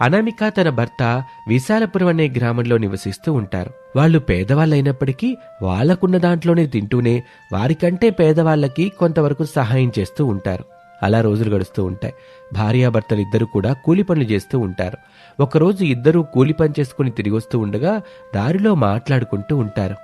అనామిక తన భర్త విశాలపురం అనే గ్రామంలో నివసిస్తూ ఉంటారు. వాళ్ళు పేదవాళ్ళైనప్పటికీ వాళ్ళకున్న దాంట్లోనే తింటూనే వారికంటే పేదవాళ్ళకి కొంతవరకు సహాయం చేస్తూ ఉంటారు. అలా రోజులు గడుస్తూ ఉంటాయి. భార్యాభర్తలు ఇద్దరు కూడా కూలి పనులు చేస్తూ ఉంటారు. ఒకరోజు ఇద్దరూ కూలి పని చేసుకుని తిరిగి వస్తూ ఉండగా దారిలో మాట్లాడుకుంటూ ఉంటారు.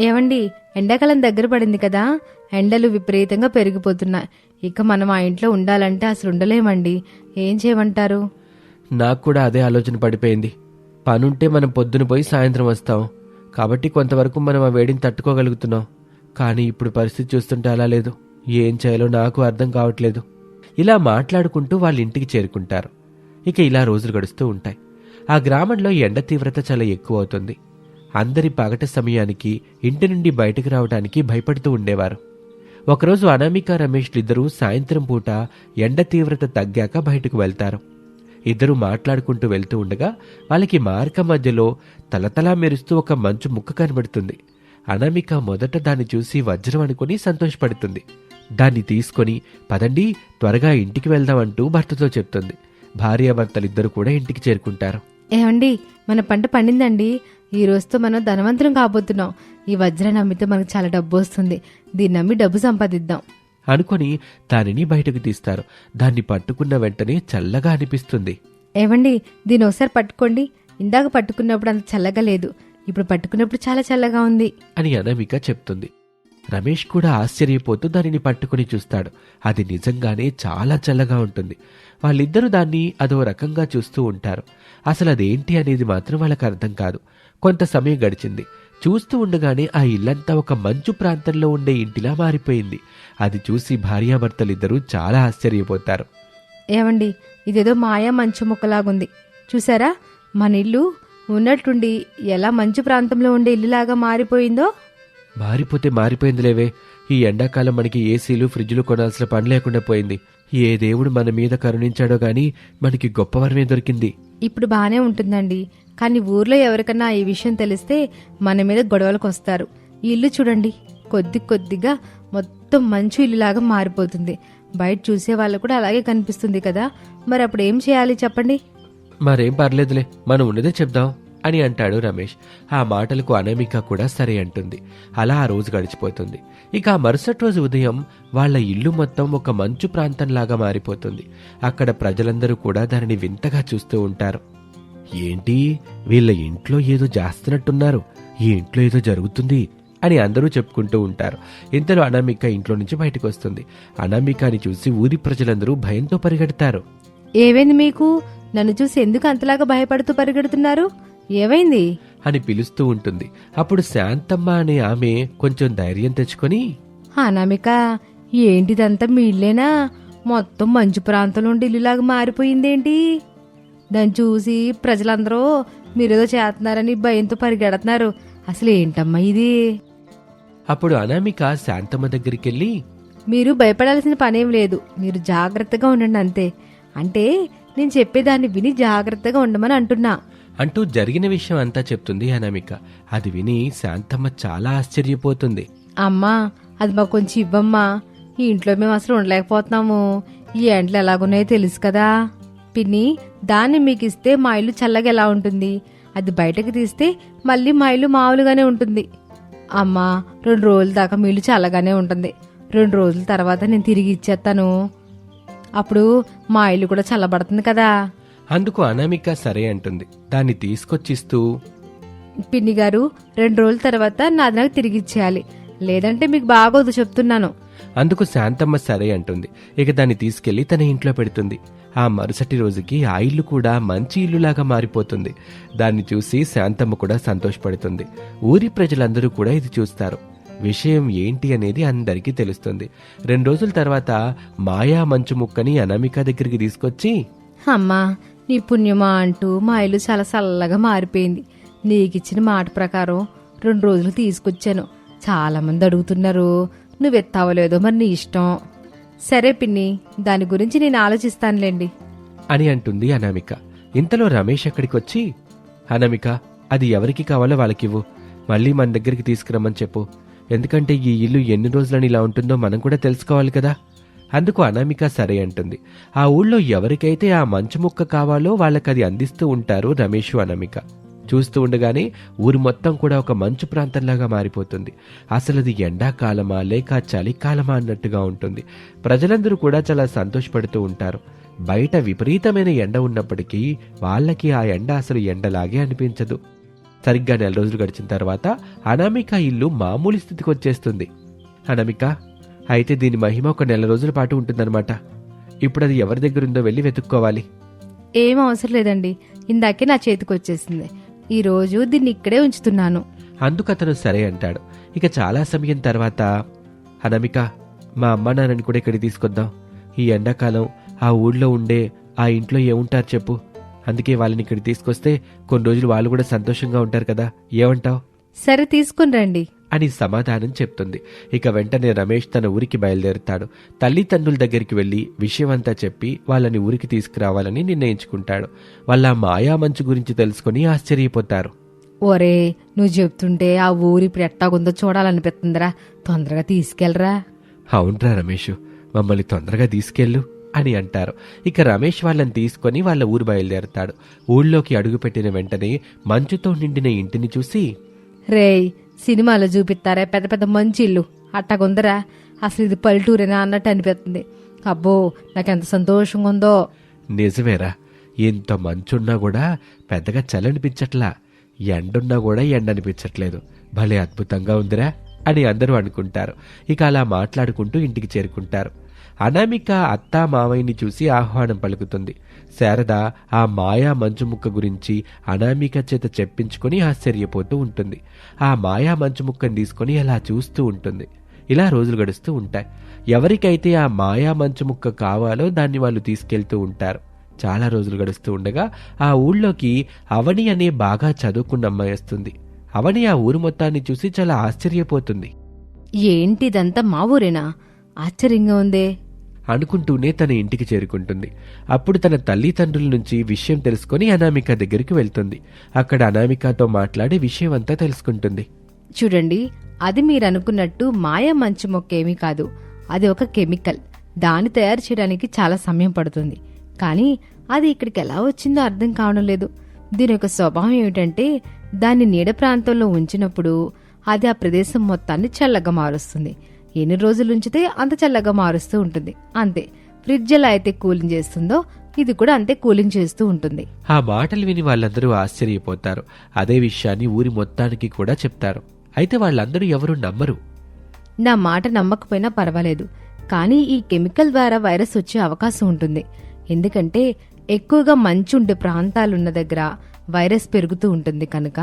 ఏమండి ఎండాకాలం దగ్గర పడింది కదా ఎండలు విపరీతంగా పెరిగిపోతున్నాయి. ఇక మనం ఆ ఇంట్లో ఉండాలంటే అసలు ఉండలేమండి. ఏం చేయమంటారు? నాకు కూడా అదే ఆలోచన పడిపోయింది. పనుంటే మనం పొద్దున పోయి సాయంత్రం వస్తాం. కాబట్టి కొంతవరకు మనం ఆ వేడిని తట్టుకోగలుగుతున్నాం. కానీ ఇప్పుడు పరిస్థితి చూస్తుంటే అలా లేదు. ఏం చేయాలో నాకు అర్థం కావట్లేదు. ఇలా మాట్లాడుకుంటూ వాళ్ళ ఇంటికి చేరుకుంటారు. ఇక ఇలా రోజులు గడుస్తూ ఉంటాయి. ఆ గ్రామంలో ఎండ తీవ్రత చాలా ఎక్కువ అవుతుంది. అందరి పగట సమయానికి ఇంటి నుండి బయటకు రావడానికి భయపడుతూ ఉండేవారు. ఒకరోజు అనామిక రమేష్లు ఇద్దరూ సాయంత్రం పూట ఎండ తీవ్రత తగ్గాక బయటకు వెళ్తారు. ఇద్దరు మాట్లాడుకుంటూ వెళ్తూ ఉండగా వాళ్ళకి మార్గ మధ్యలో తలతలా మెరుస్తూ ఒక మంచు ముక్క కనబడుతుంది. అనామిక మొదట దాన్ని చూసి వజ్రం అనుకుని సంతోషపడుతుంది. దాన్ని తీసుకొని పదండి త్వరగా ఇంటికి వెళ్దామంటూ భర్తతో చెప్తుంది. భార్యాభర్తలిద్దరూ కూడా ఇంటికి చేరుకుంటారు. ఏమండి మన పంట పండిందండి. ఈ రోజుతో మనం ధనవంతులం కాబోతున్నాం. ఈ వజ్రాన్ని అమ్మితే మనకు చాలా డబ్బు వస్తుంది. దీన్ని అమ్మి డబ్బు సంపాదిద్దాం. అనుకొని దానిని బయటకు తీస్తారు. దాన్ని పట్టుకున్న వెంటనే చల్లగా అనిపిస్తుంది. ఏవండి దీన్ని ఒకసారి పట్టుకోండి. ఇందాక పట్టుకున్నప్పుడు అంత చల్లగా లేదు. ఇప్పుడు పట్టుకున్నప్పుడు చాలా చల్లగా ఉంది. అని అనామిక చెప్తుంది. రమేష్ కూడా ఆశ్చర్యపోతూ దానిని పట్టుకుని చూస్తాడు. అది నిజంగానే చాలా చల్లగా ఉంటుంది. వాళ్ళిద్దరూ దాన్ని అదో రకంగా చూస్తూ ఉంటారు. అసలు అదేంటి అనేది మాత్రం వాళ్ళకి అర్థం కాదు. కొంత సమయం గడిచింది. చూస్తూ ఉండగానే ఆ ఇల్లంతా ఒక మంచు ప్రాంతంలో ఉండే ఇంటిలా మారిపోయింది. అది చూసి భార్యాభర్తలిద్దరూ చాలా ఆశ్చర్యపోతారు. ఏవండి ఇదేదో మాయా మంచు ముక్కలాగుంది. చూసారా? మన ఇల్లు ఉన్నట్టుండి ఎలా మంచు ప్రాంతంలో ఉండే ఇల్లులాగా మారిపోయిందో? మారిపోతే మారిపోయిందిలేవే. ఈ ఎండాకాలం మనకి ఏసీలు ఫ్రిడ్జ్లు కొనాల్సిన పని లేకుండా పోయింది. ఏ దేవుడు మన మీద కరుణించాడో గాని మనకి గొప్ప వరమే దొరికింది. ఇప్పుడు బానే ఉంటుందండి. కానీ ఊర్లో ఎవరికన్నా ఈ విషయం తెలిస్తే మన మీద గొడవలకు వస్తారు. ఈ ఇల్లు చూడండి కొద్ది కొద్దిగా మొత్తం మంచు ఇల్లులాగా మారిపోతుంది. బయట చూసే వాళ్ళు కూడా అలాగే కనిపిస్తుంది కదా. మరి అప్పుడు ఏం చేయాలి చెప్పండి? మరేం పర్లేదులే మనం ఉన్నదే చెప్దాం అని అంటాడు రమేష్. ఆ మాటలకు అనామిక కూడా సరే అంటుంది. అలా ఆ రోజు గడిచిపోతుంది. ఇక ఆ మరుసటి రోజు ఉదయం వాళ్ళ ఇల్లు మొత్తం ఒక మంచు ప్రాంతంలాగా మారిపోతుంది. అక్కడ ప్రజలందరూ కూడా దానిని వింతగా చూస్తూ ఉంటారు. ఏంటి? వీళ్ళ ఇంట్లో ఏదో చేస్తున్నట్టున్నారు ఈ ఇంట్లో ఏదో జరుగుతుంది అని అందరూ చెప్పుకుంటూ ఉంటారు. ఇంతలో అనామిక ఇంట్లో నుంచి బయటకు వస్తుంది అనామికని చూసి ఊరి ప్రజలందరూ భయంతో పరిగెడతారు. ఏమైంది మీకు? నన్ను చూసి ఎందుకు అంతలాగా భయపడుతూ పరిగెడుతున్నారు? ఏమైంది? అని పిలుస్తూ ఉంటుంది. అప్పుడు శాంతమ్మ అనే ఆమె కొంచెం ధైర్యం తెచ్చుకొని అనామిక ఏంటిదంతా మీ ఇల్లేనా? మొత్తం మంచు ప్రాంతంలో ఉండి ఇల్లులాగా మారిపోయిందేంటి? దాన్ని చూసి ప్రజలందరూ మీరేదో చేస్తున్నారని భయంతో పరిగెడుతున్నారు. అసలు ఏంటమ్మా ఇది? అప్పుడు అనామిక శాంతమ్మ దగ్గరికి వెళ్ళి మీరు భయపడాల్సిన పనేం లేదు. మీరు జాగ్రత్తగా ఉండండి అంతే. అంటే నేను చెప్పేదాన్ని విని జాగ్రత్తగా ఉండమని అంటున్నా. అంటూ జరిగిన విషయం అంతా చెప్తుంది అనామిక. అది విని శాంతమ్మ చాలా ఆశ్చర్యపోతుంది. అమ్మా అది మాకు కొంచెం ఇవ్వమ్మా. ఈ ఇంట్లో మేము అసలు ఉండలేకపోతున్నాము. ఈ ఎండలు ఎలాగున్నాయో తెలుసు కదా. పిన్ని దాన్ని మీకు ఇస్తే మా ఇల్లు చల్లగా ఎలా ఉంటుంది? అది బయటకు తీస్తే మళ్ళీ మా ఇల్లు మామూలుగానే ఉంటుంది. అమ్మా రెండు రోజుల దాకా మీ ఇల్లు చల్లగానే ఉంటుంది. రెండు రోజుల తర్వాత నేను తిరిగి ఇచ్చేస్తాను. అప్పుడు మా ఇల్లు కూడా చల్లబడుతుంది కదా. అందుకు అనామిక సరే అంటుంది. దాన్ని తీసుకొచ్చిస్తూ పిన్ని గారు రెండు రోజుల తర్వాత నాది నాకు తిరిగి ఇచ్చేయాలి. లేదంటే మీకు బాగోదు చెప్తున్నాను. అందుకు శాంతమ్మ సరే అంటుంది. ఇక దాన్ని తీసుకెళ్ళి తన ఇంట్లో పెడుతుంది. ఆ మరుసటి రోజుకి ఆ ఇల్లు కూడా మంచి ఇల్లులాగా మారిపోతుంది. దాన్ని చూసి శాంతమ్మ కూడా సంతోషపడుతుంది. ఊరి ప్రజలందరూ కూడా ఇది చూస్తారు. విషయం ఏంటి అనేది అందరికీ తెలుస్తుంది. రెండు రోజుల తర్వాత మాయా మంచు ముక్కని అనామిక దగ్గరికి తీసుకొచ్చి అమ్మా నీ పుణ్యమా అంటూ మా ఇల్లు చాలా చల్లగా మారిపోయింది. నీకిచ్చిన మాట ప్రకారం రెండు రోజులు తీసుకొచ్చాను. చాలా మంది అడుగుతున్నారు నువ్వెత్తావో లేదో మరి నీ ఇష్టం. సరే పిన్ని దాని గురించి నేను ఆలోచిస్తానులేండి. అని అంటుంది అనామిక. ఇంతలో రమేష్ అక్కడికి వచ్చి అనామిక అది ఎవరికి కావాలో వాళ్ళకివ్వు. మళ్ళీ మన దగ్గరికి తీసుకురమ్మని చెప్పు. ఎందుకంటే ఈ ఇల్లు ఎన్ని రోజులని ఇలా ఉంటుందో మనం కూడా తెలుసుకోవాలి కదా. అందుకు అనామిక సరే అంటుంది. ఆ ఊళ్ళో ఎవరికైతే ఆ మంచు ముక్క కావాలో వాళ్ళకది అందిస్తూ ఉంటారు రమేష్ అనామిక. చూస్తూ ఉండగానే ఊరు మొత్తం కూడా ఒక మంచు ప్రాంతంలాగా మారిపోతుంది. అసలు అది ఎండాకాలమా లేక చలికాలమా అన్నట్టుగా ఉంటుంది. ప్రజలందరూ కూడా చాలా సంతోషపడుతూ ఉంటారు. బయట విపరీతమైన ఎండ ఉన్నప్పటికీ వాళ్ళకి ఆ ఎండ అసలు ఎండలాగే అనిపించదు. సరిగ్గా నెల రోజులు గడిచిన తర్వాత అనామిక ఇల్లు మామూలు స్థితికి వచ్చేస్తుంది. అనామిక అయితే దీని మహిమ ఒక నెల రోజుల పాటు ఉంటుందన్నమాట. ఇప్పుడు అది ఎవరి దగ్గర ఉందో వెళ్ళి వెతుక్కోవాలి. ఏం అవసరం లేదండి. ఇందాకే నా చేతికి వచ్చేసింది ఈ రోజు దీన్ని ఇక్కడే ఉంచుతున్నాను. అందుకు అతను సరే అంటాడు. ఇక చాలా సమయం తర్వాత అనామిక మా అమ్మ నాన్నని కూడా ఇక్కడికి తీసుకొద్దాం. ఈ ఎండాకాలం ఆ ఊళ్ళో ఉండే ఆ ఇంట్లో ఏముంటారు చెప్పు. అందుకే వాళ్ళని ఇక్కడ తీసుకొస్తే కొన్ని రోజులు వాళ్ళు కూడా సంతోషంగా ఉంటారు కదా. ఏమంటావ్? సరే తీసుకుని రండి. అని సమాధానం చెప్తుంది. ఇక వెంటనే రమేష్ తన ఊరికి బయలుదేరుతాడు. తల్లిదండ్రుల దగ్గరికి వెళ్ళి విషయమంతా చెప్పి వాళ్ళని ఊరికి తీసుకురావాలని నిర్ణయించుకుంటాడు. వాళ్ళ మాయా మంచు గురించి తెలుసుకుని ఆశ్చర్యపోతారు. ఒరే నువ్వు చెప్తుంటే ఆ ఊరి ఎట్టాగుందో చూడాలనిపిస్తుందిరా. తొందరగా తీసుకెళ్ళరా. అవునరా రమేష్ మమ్మల్ని తొందరగా తీసుకెళ్ళు అని అంటారు. ఇక రమేష్ వాళ్ళని తీసుకొని వాళ్ళ ఊరు బయలుదేరతాడు. ఊళ్ళోకి అడుగుపెట్టిన వెంటనే మంచుతో నిండిన ఇంటిని చూసి రేయ్ సినిమాలో చూపిస్తారా పెద్ద పెద్ద మంచి ఇల్లు అట్టగుందరా అసలు ఇది పల్లెటూరేనా అన్నట్టు అనిపిస్తుంది. అబ్బో నాకెంత సంతోషంగా ఉందో నిజమేరా. ఇంత మంచున్నా కూడా పెద్దగా చలనిపించట్లా. ఎండున్నా కూడా ఎండ అనిపించట్లేదు భలే అద్భుతంగా ఉందిరా అని అందరూ అనుకుంటారు. ఇక అలా మాట్లాడుకుంటూ ఇంటికి చేరుకుంటారు. అనామిక అత్తా మావయ్యని చూసి ఆహ్వానం పలుకుతుంది. శారద ఆ మాయా మంచు ముక్క గురించి అనామిక చేత చెప్పించుకొని ఆశ్చర్యపోతూ ఉంటుంది. ఆ మాయా మంచు ముక్కను తీసుకొని అలా చూస్తూ ఉంటుంది. ఇలా రోజులు గడుస్తూ ఉంటాయి. ఎవరికైతే ఆ మాయా మంచు ముక్క కావాలో దాన్ని వాళ్ళు తీసుకెళ్తూ ఉంటారు. చాలా రోజులు గడుస్తూ ఉండగా ఆ ఊళ్ళోకి అవని అనే బాగా చదువుకున్న అమ్మాయి వస్తుంది. అవని ఆ ఊరు మొత్తాన్ని చూసి చాలా ఆశ్చర్యపోతుంది. ఏంటిదంతా మా ఊరేనా? ఆశ్చర్యంగా ఉందే. అనుకుంటూనే తన ఇంటికి చేరుకుంటుంది. అప్పుడు తన తల్లిదండ్రుల నుంచి విషయం తెలుసుకొని అనామిక దగ్గరికి వెళ్తుంది. అక్కడ అనామికతో మాట్లాడి విషయం అంతా తెలుసుకుంటుంది. చూడండి అది మీరు అనుకున్నట్టు మాయ మంచు మొక్క ఏమీ కాదు. అది ఒక కెమికల్. దాన్ని తయారు చేయడానికి చాలా సమయం పడుతుంది. కానీ అది ఇక్కడికి ఎలా వచ్చిందో అర్థం కావడం లేదు. దీని యొక్క స్వభావం ఏమిటంటే దాన్ని నీడ ప్రాంతంలో ఉంచినప్పుడు అది ఆ ప్రదేశం మొత్తాన్ని చల్లగా మారుస్తుంది. ఎన్ని రోజులు ఉంచితే అంత చల్లగా మారుస్తూ ఉంటుంది. అంతే ఫ్రిడ్జ్ ఎలా అయితే కూలింగ్ చేస్తుందో ఇది కూడా అంతే కూలింగ్ చేస్తూ ఉంటుంది. ఆ మాటలు విని వాళ్ళందరూ ఆశ్చర్యపోతారు. అదే విషయాన్ని ఊరి మొత్తానికి కూడా చెప్తారు. అయితే వాళ్ళందరూ ఎవరూ నమ్మరు. నా మాట నమ్మకపోయినా పర్వాలేదు కానీ ఈ కెమికల్ ద్వారా వైరస్ వచ్చే అవకాశం ఉంటుంది. ఎందుకంటే ఎక్కువగా మంచు ఉండే ప్రాంతాలున్న దగ్గర వైరస్ పెరుగుతూ ఉంటుంది కనుక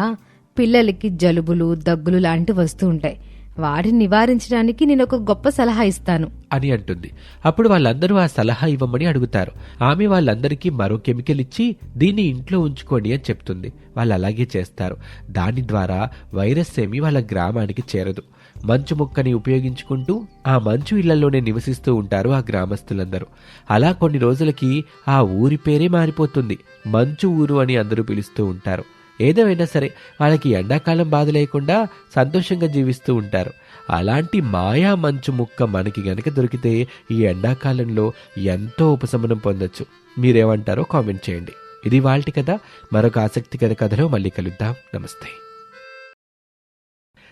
పిల్లలకి జలుబులు దగ్గులు లాంటివి వస్తూ ఉంటాయి. వాడిని నివారించడానికి నేను ఒక గొప్ప సలహా ఇస్తాను. అని అంటుంది. అప్పుడు వాళ్ళందరూ ఆ సలహా ఇవ్వమని అడుగుతారు. ఆమె వాళ్ళందరికీ మరో కెమికల్ ఇచ్చి దీన్ని ఇంట్లో ఉంచుకోండి అని చెప్తుంది. వాళ్ళు అలాగే చేస్తారు. దాని ద్వారా వైరస్ ఏమి వాళ్ళ గ్రామానికి చేరదు. మంచు మొక్కని ఉపయోగించుకుంటూ ఆ మంచు ఇళ్ళలోనే నివసిస్తూ ఉంటారు ఆ గ్రామస్తులందరూ. అలా కొన్ని రోజులకి ఆ ఊరి పేరే మారిపోతుంది. మంచు ఊరు అని అందరూ పిలుస్తూ ఉంటారు. ఏదేమైనా సరే వాళ్ళకి ఎండాకాలం బాధ లేకుండా సంతోషంగా జీవిస్తూ ఉంటారు. అలాంటి మాయా మంచు ముక్క మనకి గనక దొరికితే ఈ ఎండాకాలంలో ఎంతో ఉపశమనం పొందొచ్చు. మీరేమంటారో కామెంట్ చేయండి. ఇది వాళ్ళటి కథ. మరొక ఆసక్తికర కథలో మళ్ళీ కలుద్దాం. నమస్తే.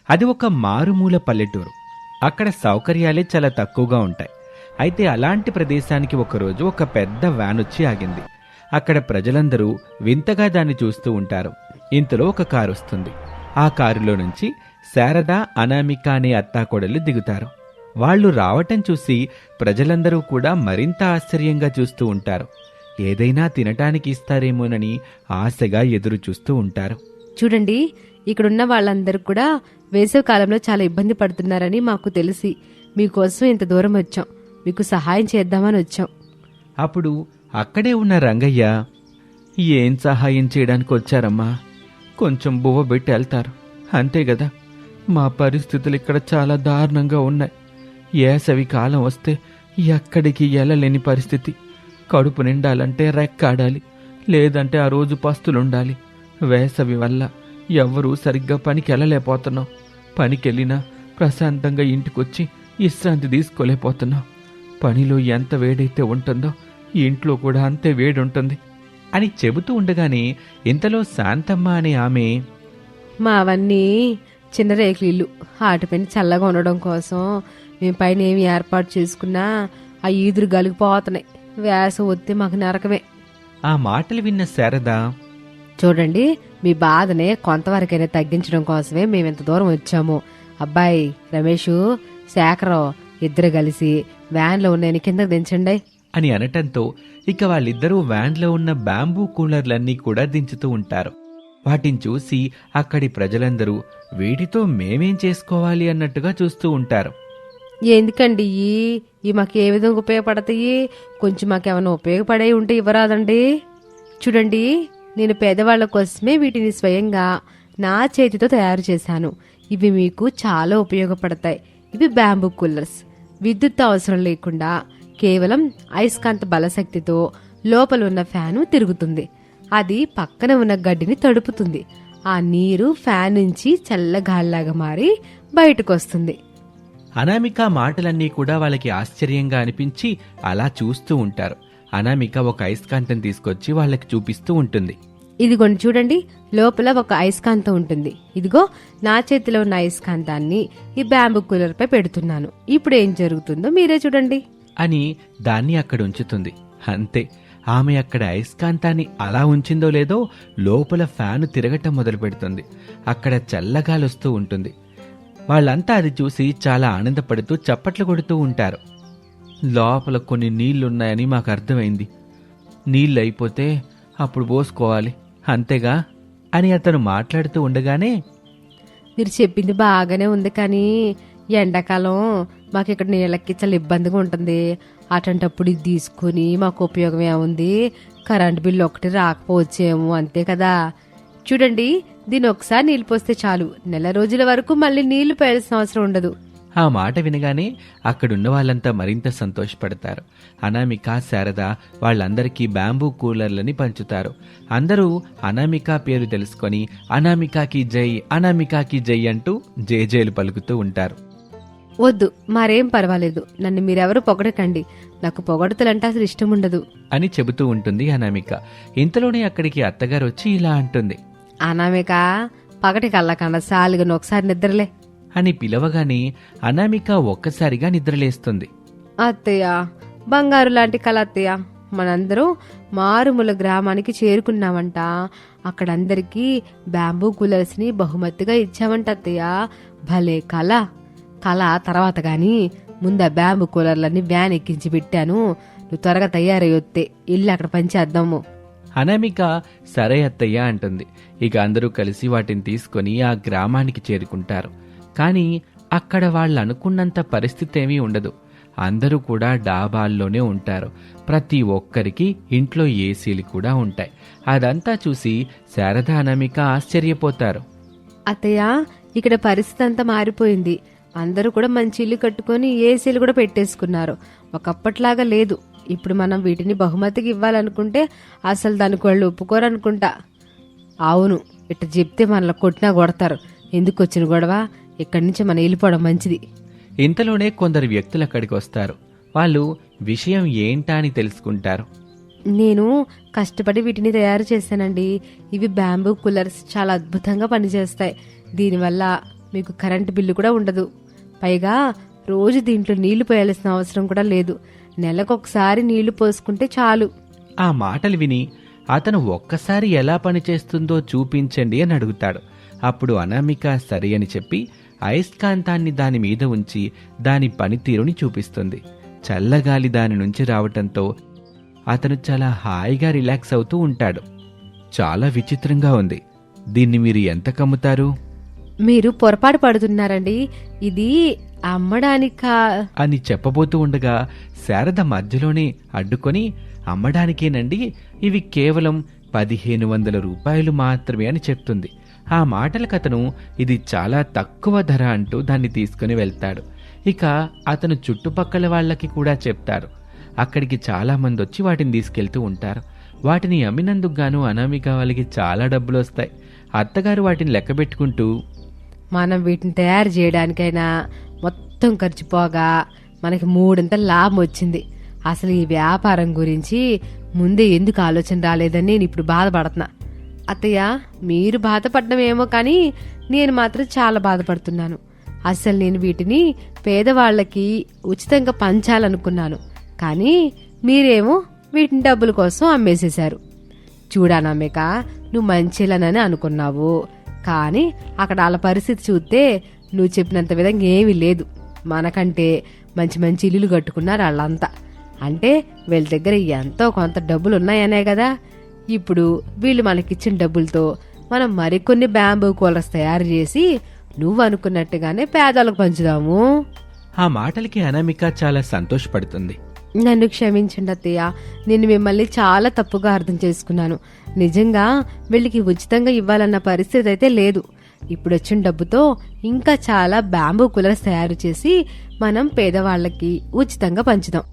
అది ఒక మారుమూల పల్లెటూరు. అక్కడ సౌకర్యాలే చాలా తక్కువగా ఉంటాయి. అయితే అలాంటి ప్రదేశానికి ఒకరోజు ఒక పెద్ద వ్యాన్ వచ్చి ఆగింది. అక్కడ ప్రజలందరూ వింతగా దాన్ని చూస్తూ ఉంటారు. ఇంతలో ఒక కారు వస్తుంది. ఆ కారులో నుంచి శారద అనామిక అనే అత్తాకోడలు దిగుతారు. వాళ్ళు రావటం చూసి ప్రజలందరూ కూడా మరింత ఆశ్చర్యంగా చూస్తూ ఉంటారు. ఏదైనా తినటానికి ఇస్తారేమోనని ఆశగా ఎదురు చూస్తూ ఉంటారు. చూడండి ఇక్కడున్న వాళ్ళందరూ కూడా వేసవి కాలంలో చాలా ఇబ్బంది పడుతున్నారని మాకు తెలిసి మీకోసం ఇంత దూరం వచ్చాం. మీకు సహాయం చేద్దామని వచ్చాం. అప్పుడు అక్కడే ఉన్న రంగయ్య ఏం సహాయం చేయడానికి వచ్చారమ్మా కొంచెం బువ్వ పెట్టి వెళ్తారు. అంతే కదా మా పరిస్థితులు ఇక్కడ చాలా దారుణంగా ఉన్నాయి. ఏసవి కాలం వస్తే ఎక్కడికి వెళ్ళలేని పరిస్థితి. కడుపు నిండాలంటే రెక్కాడాలి. లేదంటే ఆ రోజు పస్తులుండాలి. వేసవి వల్ల ఎవ్వరూ సరిగ్గా పనికి వెళ్ళలేకపోతున్నాం పనికెళ్ళినా ప్రశాంతంగా ఇంటికొచ్చి విశ్రాంతి తీసుకోలేకపోతున్నాం. పనిలో ఎంత వేడైతే ఉంటుందో ఈ ఇంట్లో కూడా అంతే వేడి ఉంటుంది అని చెబుతూ ఉండగానే ఇంతలో శాంతమ్మ అనే ఆమె మావన్నీ చిన్న రేకులు ఇల్లు వాటిపైన చల్లగా ఉండడం కోసం మేము పైన ఏమి ఏర్పాటు చేసుకున్నా ఆ ఈదురు గలిగిపోతున్నాయి వేస వస్తే మాకు నరకమే. ఆ మాటలు విన్న శారద చూడండి మీ బాధనే కొంతవరకైనా తగ్గించడం కోసమే మేము ఇంత దూరం వచ్చాము. అబ్బాయి రమేష్ శేఖరం ఇద్దరు కలిసి వ్యాన్లో ఉన్నాయని కిందకు దించండి. అని అనటంతో ఇక వాళ్ళిద్దరూ వ్యాన్లో ఉన్న బ్యాంబూ కూలర్లన్నీ కూడా దించుతూ ఉంటారు. వాటిని చూసి అక్కడి ప్రజలందరూ వీటితో మేమేం చేసుకోవాలి? అన్నట్టుగా చూస్తూ ఉంటారు. ఎందుకండి? ఈ ఇవి మాకు ఏ విధంగా ఉపయోగపడతాయి? కొంచెం మాకేమైనా ఉపయోగపడే ఉంటే ఇవ్వరాదండి. చూడండి నేను పేదవాళ్ళ కోసమే వీటిని స్వయంగా నా చేతితో తయారు చేశాను. ఇవి మీకు చాలా ఉపయోగపడతాయి. ఇవి బ్యాంబూ కూలర్స్. విద్యుత్ అవసరం లేకుండా కేవలం అయస్కాంత బలశక్తితో లోపల ఉన్న ఫ్యాను తిరుగుతుంది. అది పక్కన ఉన్న గడ్డిని తడుపుతుంది. ఆ నీరు ఫ్యాన్ నుంచి చల్లగాలిలాగా మారి బయటకు వస్తుంది అనామిక మాటలన్నీ కూడా వాళ్ళకి ఆశ్చర్యంగా అనిపించి అలా చూస్తూ ఉంటారు. అనామిక ఒక అయస్కాంతం తీసుకొచ్చి వాళ్ళకి చూపిస్తూ ఉంటుంది. ఇదిగోండి చూడండి లోపల ఒక అయస్కాంతం ఉంటుంది. ఇదిగో నా చేతిలో ఉన్న అయస్కాంతాన్ని ఈ బ్యాంబూ కూలర్ పై పెడుతున్నాను. ఇప్పుడు ఏం జరుగుతుందో మీరే చూడండి. అని దాన్ని అక్కడ ఉంచుతుంది అంతే. ఆమె అక్కడ అయస్కాంతాన్ని అలా ఉంచిందో లేదో లోపల ఫ్యాను తిరగటం మొదలు పెడుతుంది అక్కడ చల్లగాలొస్తూ ఉంటుంది. వాళ్ళంతా అది చూసి చాలా ఆనందపడుతూ చప్పట్లు కొడుతూ ఉంటారు. లోపల కొన్ని నీళ్ళున్నాయని మాకు అర్థమైంది నీళ్ళు అయిపోతే అప్పుడు పోసుకోవాలి. అంతేగా? అని అతను మాట్లాడుతూ ఉండగానే మీరు చెప్పింది బాగానే ఉంది కానీ ఎండాకాలం మాకు ఇక్కడ నీళ్ళకి చాలా ఇబ్బందిగా ఉంటుంది. అటువంటప్పుడు ఇది తీసుకుని మాకు ఉపయోగం ఏముంది? కరెంట్ బిల్లు ఒకటి రాకపోవచ్చేమో అంతే కదా? చూడండి దీని ఒకసారి నీళ్ళు పోస్తే చాలు. నెల రోజుల వరకు మళ్ళీ నీళ్ళు పోయాల్సిన అవసరం ఉండదు. ఆ మాట వినగానే అక్కడున్న వాళ్ళంతా మరింత సంతోషపడతారు. అనామిక శారద వాళ్ళందరికీ బ్యాంబూ కూలర్లని పంచుతారు. అందరూ అనామిక పేరు తెలుసుకొని అనామికాకి జై అనామికాకి జై అంటూ జేజేలు పలుకుతూ ఉంటారు. వద్దు మరేం పర్వాలేదు. నన్ను మీరెవరు పొగడకండి. నాకు పొగడతలంటే అసలు ఇష్టం ఉండదు అని చెబుతూ ఉంటుంది అనామిక. ఇంతలోనే అక్కడికి అత్తగారు వచ్చి ఇలా అంటుంది. అనామిక పగటి కళ్ళకన్నా సాలుగా ఒకసారి నిద్రలే. అని పిలవగానే అనామిక ఒక్కసారిగా నిద్రలేస్తుంది. అత్తయ్య బంగారు లాంటి కళ అత్తయ్య. మనందరం మారుమూల గ్రామానికి చేరుకున్నామంట. అక్కడ అందరికీ బ్యాంబూ కూలర్స్ని బహుమతిగా ఇచ్చామంట అత్తయ్య. భలే కళ కళ తర్వాత గాని ముందు ఆ బ్యాంబూ కూలర్లన్నీ వ్యాన్ ఎక్కించి పెట్టాను. నువ్వు త్వరగా తయారై వస్తే ఇల్లు అక్కడ పంచేద్దాము అనామిక సరే అత్తయ్య అంటుంది. ఇక అందరూ కలిసి వాటిని తీసుకొని ఆ గ్రామానికి చేరుకుంటారు. కానీ అక్కడ వాళ్ళు అనుకున్నంత పరిస్థితి ఏమీ ఉండదు. అందరూ కూడా డాబాల్లోనే ఉంటారు. ప్రతి ఒక్కరికి ఇంట్లో ఏసీలు కూడా ఉంటాయి. అదంతా చూసి శారద అనామిక ఆశ్చర్యపోతారు. అత్తయ్య ఇక్కడ పరిస్థితి అంతా మారిపోయింది. అందరూ కూడా మంచి ఇల్లు కట్టుకొని ఏసీలు కూడా పెట్టేసుకున్నారు. ఒకప్పట్లాగా లేదు. ఇప్పుడు మనం వీటిని బహుమతికి ఇవ్వాలనుకుంటే అసలు దానికి వాళ్ళు ఒప్పుకోరనుకుంటా. అవును ఇట్ట చెప్తే మనల్ని కొట్టినా కొడతారు. ఎందుకు వచ్చిన గొడవ? ఇక్కడి నుంచి మనం వెళ్ళిపోవడం మంచిది. ఇంతలోనే కొందరు వ్యక్తులు అక్కడికి వస్తారు. వాళ్ళు విషయం ఏంటా అని తెలుసుకుంటారు. నేను కష్టపడి వీటిని తయారు చేశానండి. ఇవి బ్యాంబూ కూలర్స్ చాలా అద్భుతంగా పనిచేస్తాయి. దీనివల్ల మీకు కరెంటు బిల్లు కూడా ఉండదు. పైగా రోజు దీంట్లో నీళ్ళు పోయాల్సిన అవసరం కూడా లేదు. నెలకొకసారి నీళ్ళు పోసుకుంటే చాలు. ఆ మాటలు విని అతను ఒక్కసారి ఎలా పనిచేస్తుందో చూపించండి అని అడుగుతాడు. అప్పుడు అనామిక సరి అని చెప్పి అయస్కాంతాన్ని దాని మీద ఉంచి దాని పనితీరుని చూపిస్తుంది. చల్లగాలి దాని నుంచి రావటంతో అతను చాలా హాయిగా రిలాక్స్ అవుతూ ఉంటాడు. చాలా విచిత్రంగా ఉంది. దీన్ని మీరు ఎంత కమ్ముతారు? మీరు పొరపాటు పడుతున్నారండి. ఇది అమ్మడానికా అని చెప్పబోతూ ఉండగా శారద మధ్యలోనే అడ్డుకొని అమ్మడానికేనండి ఇవి కేవలం పదిహేను వందల రూపాయలు మాత్రమే అని చెప్తుంది. ఆ మాటలకు అతను ఇది చాలా తక్కువ ధర అంటూ దాన్ని తీసుకుని వెళ్తాడు. ఇక అతను చుట్టుపక్కల వాళ్ళకి కూడా చెప్తారు. అక్కడికి చాలా మంది వచ్చి వాటిని తీసుకెళ్తూ ఉంటారు. వాటిని అమ్మినందుకు గాను అనామిక వాళ్ళకి చాలా డబ్బులు వస్తాయి అత్తగారు వాటిని లెక్క పెట్టుకుంటూ మనం వీటిని తయారు చేయడానికైనా మొత్తం ఖర్చు పోగా మనకి మూడింత లాభం వచ్చింది. అసలు ఈ వ్యాపారం గురించి ముందే ఎందుకు ఆలోచన రాలేదని నేను ఇప్పుడు బాధపడుతున్నా. అత్తయ్య మీరు బాధపడడం ఏమో కానీ నేను మాత్రం చాలా బాధపడుతున్నాను. అసలు నేను వీటిని పేదవాళ్ళకి ఉచితంగా పంచాలనుకున్నాను. కానీ మీరేమో వీటిని డబ్బుల కోసం అమ్మేసేశారు. చూడానమ్మేక నువ్వు మంచిలనని అనుకున్నావు. కానీ అక్కడ వాళ్ళ పరిస్థితి చూస్తే నువ్వు చెప్పినంత విధంగా ఏమీ లేదు. మనకంటే మంచి మంచి ఇల్లులు కట్టుకున్నారు వాళ్ళంతా. అంటే వీళ్ళ దగ్గర ఎంతో కొంత డబ్బులు ఉన్నాయనే కదా. ఇప్పుడు వీళ్ళు మనకిచ్చిన డబ్బులతో మనం మరికొన్ని బ్యాంబూ కూలర్స్ తయారు చేసి నువ్వు అనుకున్నట్టుగానే పేదలకు పంచుదాము. ఆ మాటలకి అనామిక చాలా సంతోషపడుతుంది. నన్ను క్షమించండి అత్తయ్య. నేను మిమ్మల్ని చాలా తప్పుగా అర్థం చేసుకున్నాను. నిజంగా వీళ్ళకి ఉచితంగా ఇవ్వాలన్న పరిస్థితి అయితే లేదు. ఇప్పుడు వచ్చిన డబ్బుతో ఇంకా చాలా బ్యాంబూ కూలర్స్ తయారు చేసి మనం పేదవాళ్ళకి ఉచితంగా పంచుదాం.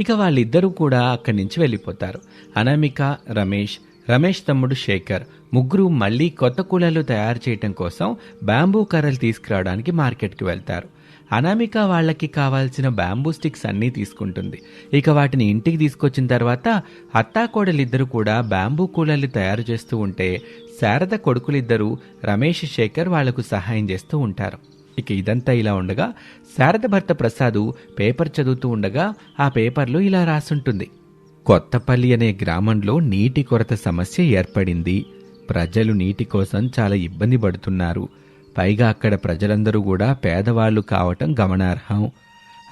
ఇక వాళ్ళిద్దరూ కూడా అక్కడి నుంచి వెళ్ళిపోతారు. అనామిక రమేష్ రమేష్ తమ్ముడు శేఖర్ ముగ్గురు మళ్ళీ కొత్త కూలర్లు తయారు చేయటం కోసం బ్యాంబూ కర్రలు తీసుకురావడానికి మార్కెట్కి వెళ్తారు. అనామిక వాళ్ళకి కావాల్సిన బ్యాంబూ స్టిక్స్ అన్నీ తీసుకుంటుంది. ఇక వాటిని ఇంటికి తీసుకొచ్చిన తర్వాత అత్తాకోడలిద్దరూ కూడా బ్యాంబూ కూలర్లు తయారు చేస్తూ ఉంటే శారద కొడుకులిద్దరూ రమేష్ శేఖర్ వాళ్ళకు సహాయం చేస్తూ ఉంటారు. ఇక ఇదంతా ఇలా ఉండగా శారద భర్త ప్రసాదు పేపర్ చదువుతూ ఉండగా ఆ పేపర్లో ఇలా రాసుంటుంది. కొత్తపల్లి అనే గ్రామంలో నీటి కొరత సమస్య ఏర్పడింది. ప్రజలు నీటి కోసం చాలా ఇబ్బంది పడుతున్నారు. పైగా అక్కడ ప్రజలందరూ కూడా పేదవాళ్ళు కావటం గమనార్హం.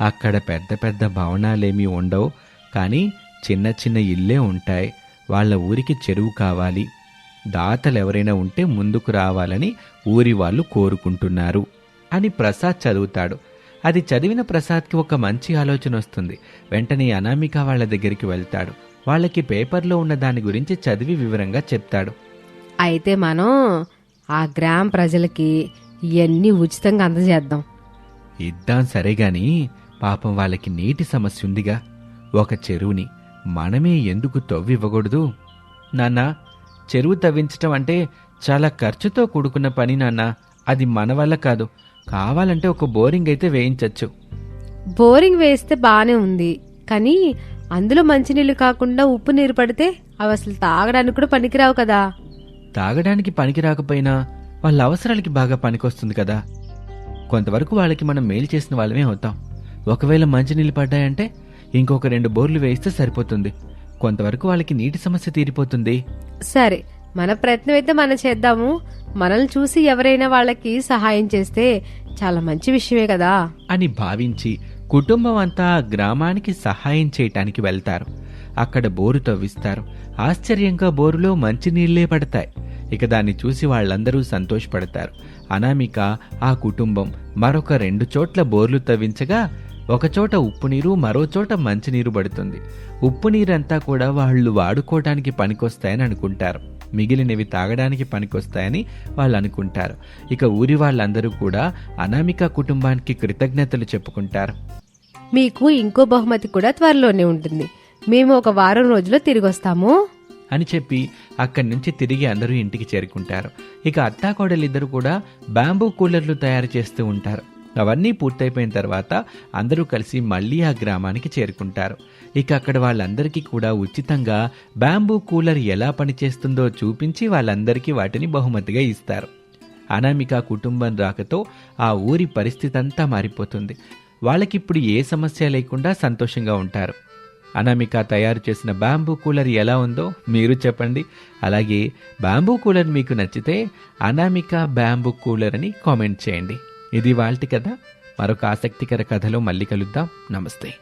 అక్కడ పెద్ద పెద్ద భవనాలేమీ ఉండవు కానీ చిన్న చిన్న ఇల్లే ఉంటాయి. వాళ్ళ ఊరికి చెరువు కావాలి. దాతలు ఎవరైనా ఉంటే ముందుకు రావాలని ఊరి వాళ్ళు కోరుకుంటున్నారు అని ప్రసాద్ చదువుతాడు. అది చదివిన ప్రసాద్కి ఒక మంచి ఆలోచన వస్తుంది. వెంటనే అనామిక వాళ్ళ దగ్గరికి వెళ్తాడు. వాళ్ళకి పేపర్లో ఉన్న దాని గురించి చదివి వివరంగా చెప్తాడు. అయితే మనం ఆ గ్రామ ప్రజలకి ఇవన్నీ ఉచితంగా అందజేద్దాం. ఇద్దాం సరే గాని పాపం వాళ్ళకి నీటి సమస్య ఉందిగా. ఒక చెరువుని మనమే ఎందుకు తవ్వివ్వకూడదు? నాన్నా చెరువు తవ్వించటం అంటే చాలా ఖర్చుతో కూడుకున్న పని నాన్న. అది మన వల్ల కాదు. కావాలంటే ఒక బోరింగ్ అయితే వేయించచ్చు. బోరింగ్ వేస్తే బానే ఉంది. కానీ అందులో మంచినీళ్ళు కాకుండా ఉప్పు నీరు పడితే అవి అసలు తాగడానికి కూడా పనికిరావు కదా. తాగడానికి పనికి రాకపోయినా వాళ్ళ అవసరాలకి బాగా పనికొస్తుంది కదా. కొంతవరకు వాళ్ళకి మనం మేలు చేసిన వాళ్ళమే అవుతాం. ఒకవేళ మంచినీళ్ళు పడ్డాయంటే ఇంకొక రెండు బోర్లు వేయిస్తే సరిపోతుంది. కొంతవరకు వాళ్ళకి నీటి సమస్య తీరిపోతుంది. సరే మన ప్రయత్నం అయితే మనం చేద్దాము. మనల్ని చూసి ఎవరైనా వాళ్ళకి సహాయం చేస్తే చాలా మంచి విషయమే కదా. అని భావించి కుటుంబం అంతా గ్రామానికి సహాయం చేయటానికి వెళ్తారు. అక్కడ బోరు తవ్విస్తారు. ఆశ్చర్యంగా బోరులో మంచినీళ్ళే పడతాయి. ఇక దాన్ని చూసి వాళ్ళందరూ సంతోషపడతారు. అనామిక ఆ కుటుంబం మరొక రెండు చోట్ల బోర్లు తవ్వించగా ఒకచోట ఉప్పు నీరు మరో చోట మంచినీరు పడుతుంది. ఉప్పు నీరంతా కూడా వాళ్ళు వాడుకోవడానికి పనికొస్తాయని అనుకుంటారు. మిగిలినవి తాగడానికి పనికొస్తాయని వాళ్ళు అనుకుంటారు. ఇక ఊరి వాళ్ళందరూ కూడా అనామిక కుటుంబానికి కృతజ్ఞతలు చెప్పుకుంటారు. మీకు ఇంకో బహుమతి కూడా త్వరలోనే ఉంటుంది. మేము ఒక వారం రోజుల్లో తిరిగి వస్తాము. అని చెప్పి అక్కడి నుంచి తిరిగి అందరూ ఇంటికి చేరుకుంటారు. ఇక అత్తాకోడలిద్దరూ కూడా బ్యాంబూ కూలర్లు తయారు చేస్తూ ఉంటారు. అవన్నీ పూర్తయిపోయిన తర్వాత అందరూ కలిసి మళ్ళీ ఆ గ్రామానికి చేరుకుంటారు. ఇక అక్కడ వాళ్ళందరికీ కూడా ఉచితంగా బ్యాంబూ కూలర్ ఎలా పనిచేస్తుందో చూపించి వాళ్ళందరికీ వాటిని బహుమతిగా ఇస్తారు. అనామిక కుటుంబం రాకతో ఆ ఊరి పరిస్థితి అంతా మారిపోతుంది. వాళ్ళకిప్పుడు ఏ సమస్య లేకుండా సంతోషంగా ఉంటారు. అనామిక తయారు చేసిన బ్యాంబూ కూలర్ ఎలా ఉందో మీరు చెప్పండి. అలాగే బ్యాంబూ కూలర్ మీకు నచ్చితే అనామిక బ్యాంబూ కూలర్ అని కామెంట్ చేయండి. ఇది వాళ్ళ కథ. మరొక ఆసక్తికర కథలో మళ్ళీ కలుద్దాం. నమస్తే.